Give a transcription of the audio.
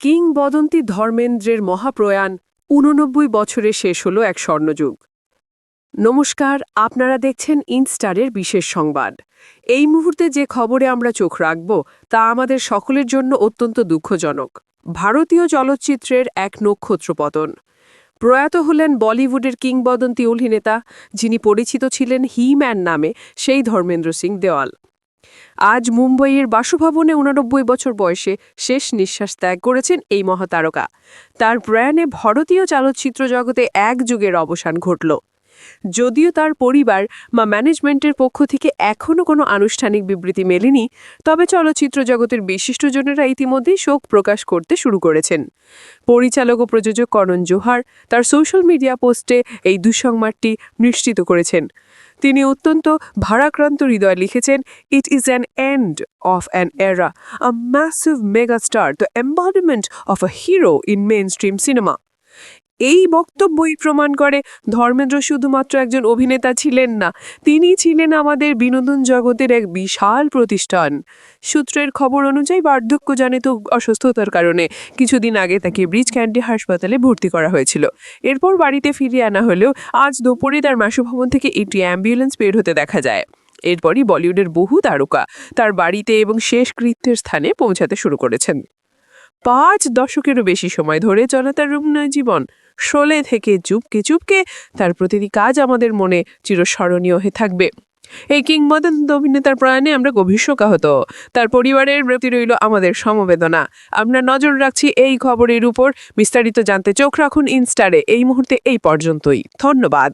কিংবদন্তি ধর্মেন্দ্রের মহাপ্রয়াণ উননব্বই বছরে শেষ হল এক স্বর্ণযুগ। নমস্কার, আপনারা দেখছেন ইনস্টারের বিশেষ সংবাদ। এই মুহূর্তে যে খবরে আমরা চোখ রাখব, তা আমাদের সকলের জন্য অত্যন্ত দুঃখজনক। ভারতীয় চলচ্চিত্রের এক নক্ষত্রপতন। প্রয়াত হলেন বলিউডের কিংবদন্তি অভিনেতা, যিনি পরিচিত ছিলেন হি ম্যান নামে, সেই ধর্মেন্দ্র সিং দেওয়াল। আজ মুম্বইয়ের বাসভবনে উনানব্বই বছর বয়সে শেষ নিঃশ্বাস ত্যাগ করেছেন এই মহাতারকা। তার প্রয়াণে ভারতীয় চলচ্চিত্র জগতে এক যুগের অবসান ঘটল। যদিও তার পরিবার বা ম্যানেজমেন্টের পক্ষ থেকে এখনও কোনো আনুষ্ঠানিক বিবৃতি মেলেনি, তবে চলচ্চিত্র জগতের বিশিষ্টজনেরা ইতিমধ্যেই শোক প্রকাশ করতে শুরু করেছেন। পরিচালক ও প্রযোজক করণ জোহার তার সোশ্যাল মিডিয়া পোস্টে এই দুঃসংবাদটি নিশ্চিত করেছেন। তিনি অত্যন্ত ভারাক্রান্ত হৃদয় লিখেছেন it is an end of an era a massive megastar the embodiment of a hero in mainstream cinema এই বক্তব্যই প্রমাণ করে ধর্মেন্দ্র শুধুমাত্র একজন অভিনেতা ছিলেন না, তিনি ছিলেন আমাদের বিনোদন জগতের এক বিশাল প্রতিষ্ঠান। সূত্রের খবর অনুযায়ী বার্ধক্যজনিত অসুস্থতার কারণে কিছুদিন আগে তাকে ব্রিজ ক্যান্ডি হাসপাতালে ভর্তি করা হয়েছিল। এরপর বাড়িতে ফিরিয়ে আনা হলেও আজ দুপুরে তার মাসুভবন থেকে একটি অ্যাম্বুলেন্স বের হতে দেখা যায়। এরপরই বলিউডের বহু তারকা তার বাড়িতে এবং শেষ কৃত্যের স্থানে পৌঁছাতে শুরু করেছেন। পাঁচ দশকেরও বেশি সময় ধরে চলা তার জীবন। শোলে থেকে চুপকে চুপকে তার প্রতিটি কাজ আমাদের মনে চিরস্মরণীয় হয়ে থাকবে। এই কিংবদন্ত অভিনেতার প্রয়াণে আমরা গভীর শোকাহত। তার পরিবারের প্রতি রইল আমাদের সমবেদনা। আমরা নজর রাখছি এই খবরের উপর। বিস্তারিত জানতে চোখ রাখুন ইনস্টারে। এই মুহূর্তে এই পর্যন্তই। ধন্যবাদ।